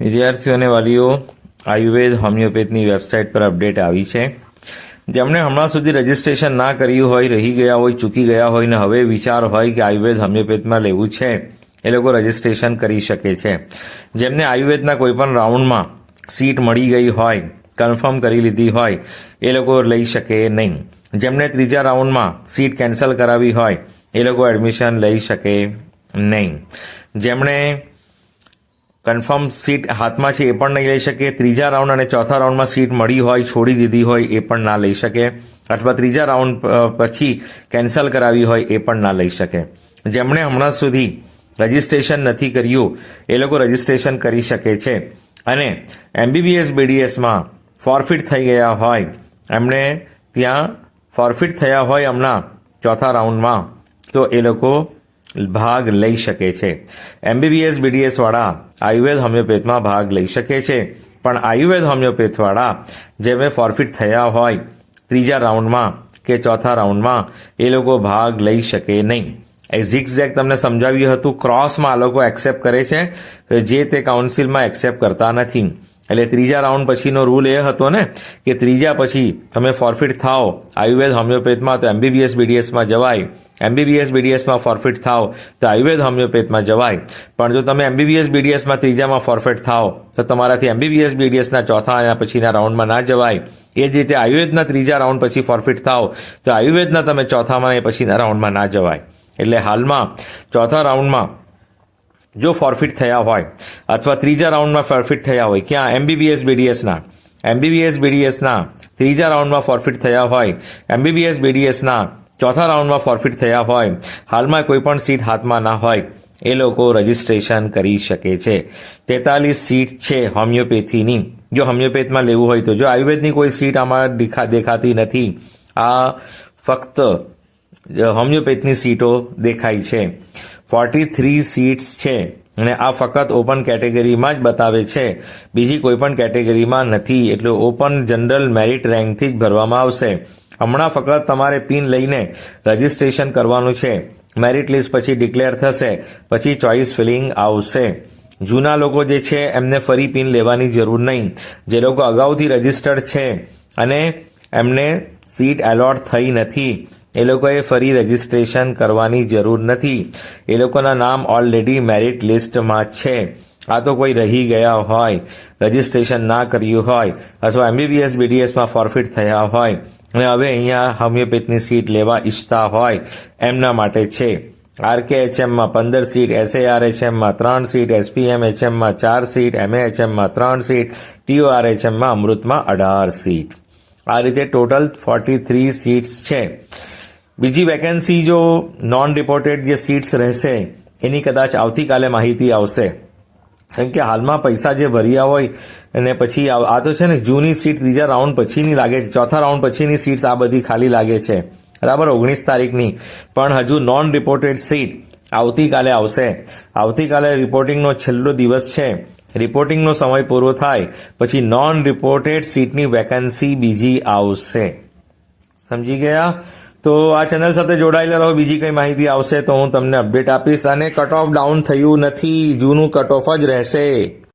વિદ્યાર્થીઓ અને વાલીઓ આયુર્વેદ, હોમિયોપેથની વેબસાઇટ પર અપડેટ આવી છે. જેમણે હમણાં સુધી રજીસ્ટ્રેશન ના કર્યું હોય, રહી ગયા હોય, ચૂકી ગયા હોય ને હવે વિચાર હોય કે આયુર્વેદ, હોમિયોપેથમાં લેવું છે, એ લોકો રજીસ્ટ્રેશન કરી શકે છે. જેમને આયુર્વેદના કોઈપણ રાઉન્ડમાં સીટ મળી ગઈ હોય, કન્ફર્મ કરી લીધી હોય, એ લોકો લઈ શકે નહીં. જેમને ત્રીજા રાઉન્ડમાં સીટ કેન્સલ કરાવી હોય, એ લોકો એડમિશન લઈ શકે નહીં. જેમણે કન્ફર્મ સીટ હાથમાં છે એ પણ નહીં લઈ શકે. ત્રીજા રાઉન્ડ અને ચોથા રાઉન્ડમાં સીટ મળી હોય, છોડી દીધી હોય એ પણ ના લઈ શકે. અથવા ત્રીજા રાઉન્ડ પછી કેન્સલ કરાવી હોય એ પણ ના લઈ શકે. જેમણે હમણાં સુધી રજિસ્ટ્રેશન નથી કર્યું, એ લોકો રજિસ્ટ્રેશન કરી શકે છે. અને એમબીબીએસ, બીડીએસમાં ફોરફિટ થઈ ગયા હોય, એમણે ત્યાં ફોરફિટ થયા હોય હમણાં ચોથા રાઉન્ડમાં, તો એ લોકો ભાગ લઈ શકે છે. એમબીબીએસ બીડીએસ વાળા આયુર્વેદ હોમિયોપેથમાં ભાગ લઈ શકે છે. પણ આયુર્વેદ હોમિયોપેથવાળા જેમ ફોરફિટ થયા હોય, ત્રીજા રાઉન્ડમાં કે ચોથા રાઉન્ડમાં એ લોકો ભાગ લઈ શકે નહીં. એ ઝિગઝેગ તમને સમજાવ્યું હતું ક્રોસમાં આ લોકો એક્સેપ્ટ કરે છે, જે તે કાઉન્સિલમાં એક્સેપ્ટ કરતા નથી. એટલે ત્રીજા રાઉન્ડ પછીનો રૂલ એ હતો ને કે ત્રીજા પછી તમે ફોરફિટ થાઓ. આયુર્વેદ હોમિયોપેથમાં તો એમબીબીએસ બીડીએસમાં જવાય. એમબીબીએસ બીડીએસમાં ફોરફિટ થાવ તો આયુર્વેદ હોમિયોપેથમાં જવાય. પણ જો તમે એમબીબીએસ બીડીએસમાં ત્રીજામાં ફોરફિટ થાવ તો તમારાથી એમબીબીએસ બીડીએસના ચોથા અને પછીના રાઉન્ડમાં ના જવાય. એ જ રીતે આયુર્વેદના ત્રીજા રાઉન્ડ પછી ફોરફિટ થાવ તો આયુર્વેદના તમે ચોથામાં એ પછીના રાઉન્ડમાં ના જવાય. એટલે હાલમાં ચોથા રાઉન્ડમાં જો ફોરફિટ થયા હોય અથવા ત્રીજા રાઉન્ડમાં ફોરફિટ થયા હોય, ક્યાં? એમબીબીએસ બીડીએસના એમબીબીએસ બીડીએસના ત્રીજા રાઉન્ડમાં ફોરફિટ થયા હોય. એમબીબીએસ બીડીએસના ચોથા રાઉન્ડમાં ફોરફિટ થયા હોય. હાલમાં કોઈપણ સીટ હાથમાં ના હોય. એ લોકો રજિસ્ટ્રેશન કરી શકે છે. તેતાલીસ સીટ છે હોમિયોપેથીની જો હોમિયોપેથમાં લેવું હોય તો, જો આયુર્વેદની કોઈ સીટ આમાં દેખા, દેખાતી નથી, આ ફક્ત હોમિયોપેથની સીટો દેખાય છે. ફોર્ટી થ્રી સીટ્સ છે. અને આ ફક્ત ઓપન કેટેગરીમાં જ બતાવે છે. બીજી કોઈ પણ કેટેગરીમાં નથી. એટલે ઓપન જનરલ મેરિટ રેન્કથી જ ભરવામાં આવશે. હમણાં ફક્ત તમારે પિન લઈને રજિસ્ટ્રેશન કરવાનું છે. મેરિટ લિસ્ટ પછી ડિક્લેર થશે. પછી ચોઇસ ફિલિંગ આવશે. જૂના લોકો જે છે, એમને ફરી પિન લેવાની જરૂર નહીં. જે લોકો અગાઉથી રજિસ્ટર્ડ છે, અને એમને સીટ એલોટ થઈ નથી. એ લોકોએ ફરી રજિસ્ટ્રેશન કરવાની જરૂર નથી. એ લોકોના નામ ઓલરેડી મેરિટ લિસ્ટમાં છે. આ તો કોઈ રહી ગયા હોય રજિસ્ટ્રેશન ના કર્યું હોય, અથવા એમબીબીએસ બીડીએસમાં ફોરફિટ થયા હોય, અને હવે અહીંયા હોમિયોપેથની સીટ લેવા ઈચ્છતા હોય, એમના માટે છે. આરકેએચએમમાં પંદર સીટ એસએઆરએચએમમાં ત્રણ સીટ એસપીએમ એચએમમાં ચાર સીટ એમએએચએમમાં ત્રણ સીટ ટીઓઆરએચએમમાં અમૃતમાં અઢાર સીટ આ રીતે ટોટલ ફોર્ટી થ્રી સીટ્સ છે. બીજી વેકેન્સી જો નોન રિપોર્ટેડ જે સીટ્સ રહેશે, એની કદાચ આવતીકાલે માહિતી આવશે. કેમ કે હાલમાં પૈસા જે ભર્યા હોય અને પછી આ તો છે ને જૂની સીટ ત્રીજા રાઉન્ડ પછીની લાગે છે, ચોથા રાઉન્ડ પછીની સીટ્સ આ બધી ખાલી લાગે છે. બરાબર, ઓગણીસ તારીખની. પણ હજુ નોન રિપોર્ટેડ સીટ આવતીકાલે આવશે. આવતીકાલે રિપોર્ટિંગનો છેલ્લો દિવસ છે. રિપોર્ટિંગનો સમય પૂરો થાય, પછી નોન રિપોર્ટેડ સીટની વેકેન્સી બીજી આવશે. સમજી ગયા? તો આ ચેનલ સાથે જોડાયેલા રહો. બીજી કઈ માહિતી આવશે તો હું તમને અપડેટ આપીશ. અને કટ ઓફ ડાઉન થયું નથી. જૂનું કટ ઓફ જ રહેશે.